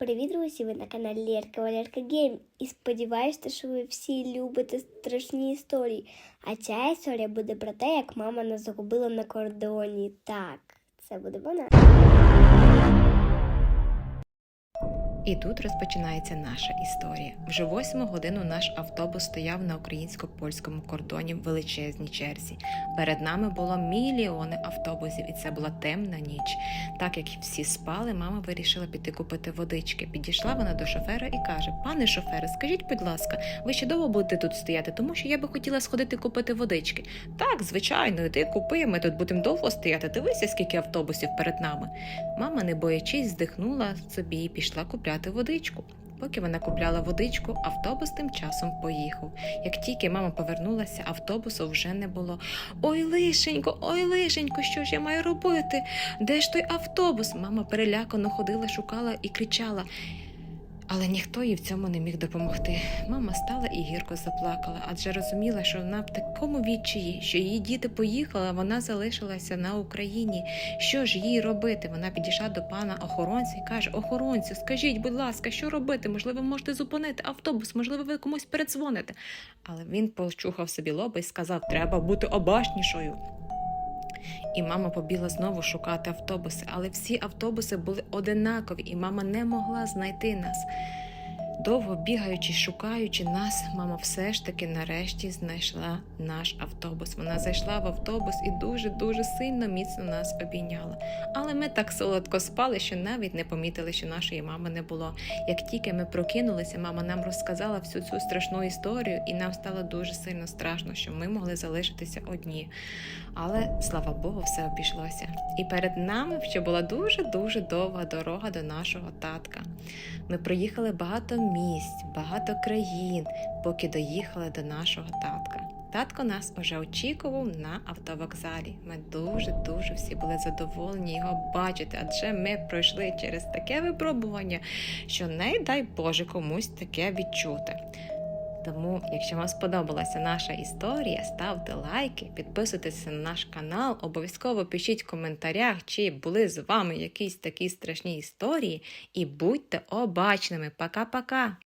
Привіт, друзі! Ви на каналі Лерка Валерка Гейм. І сподіваюся, що ви всі любите страшні історії. А ця історія буде про те, як мама нас загубила на кордоні. Так, це буде вона. І тут розпочинається наша історія. Вже восьму годину наш автобус стояв на українсько-польському кордоні в величезній черзі. Перед нами було мільйони автобусів, і це була темна ніч. Так як всі спали, мама вирішила піти купити водички. Підійшла вона до шофера і каже: Пане шофере, скажіть, будь ласка, ви ще довго будете тут стояти, тому що я би хотіла сходити купити водички. Так, звичайно, іди купи, ми тут будемо довго стояти. Дивися, скільки автобусів перед нами. Мама, не боячись, здихнула собі і пішла купляти водичку. Поки вона купляла водичку, автобус тим часом поїхав. Як тільки мама повернулася, автобусу вже не було. Ой, лишенько, ой, лишенько, що ж я маю робити? Де ж той автобус? Мама перелякано ходила, шукала і кричала. Але ніхто їй в цьому не міг допомогти. Мама стала і гірко заплакала, адже розуміла, що вона в такому відчаї, що її діти поїхали, а вона залишилася на Україні. Що ж їй робити? Вона підійшла до пана охоронця і каже: Охоронцю, скажіть, будь ласка, що робити? Можливо, можете зупинити автобус, можливо, ви комусь передзвоните. Але він почухав собі лоба і сказав: Треба бути обачнішою. І мама побігла знову шукати автобуси, але всі автобуси були одинакові, і мама не могла знайти нас. Довго бігаючи, шукаючи нас, мама все ж таки нарешті знайшла наш автобус. Вона зайшла в автобус і дуже-дуже сильно міцно нас обійняла. Але ми так солодко спали, що навіть не помітили, що нашої мами не було. Як тільки ми прокинулися, мама нам розказала всю цю страшну історію, і нам стало дуже сильно страшно, що ми могли залишитися одні. Але слава Богу, все обійшлося. І перед нами ще була дуже дуже довга дорога до нашого татка. Ми проїхали багато місць, багато країн, поки доїхали до нашого татка. Татко нас уже очікував на автовокзалі. Ми дуже дуже всі були задоволені його бачити, адже ми пройшли через таке випробування, що не дай Боже комусь таке відчути. Тому, якщо вам сподобалася наша історія, ставте лайки, підписуйтесь на наш канал, обов'язково пишіть в коментарях, чи були з вами якісь такі страшні історії, і будьте обачними. Пока-пока!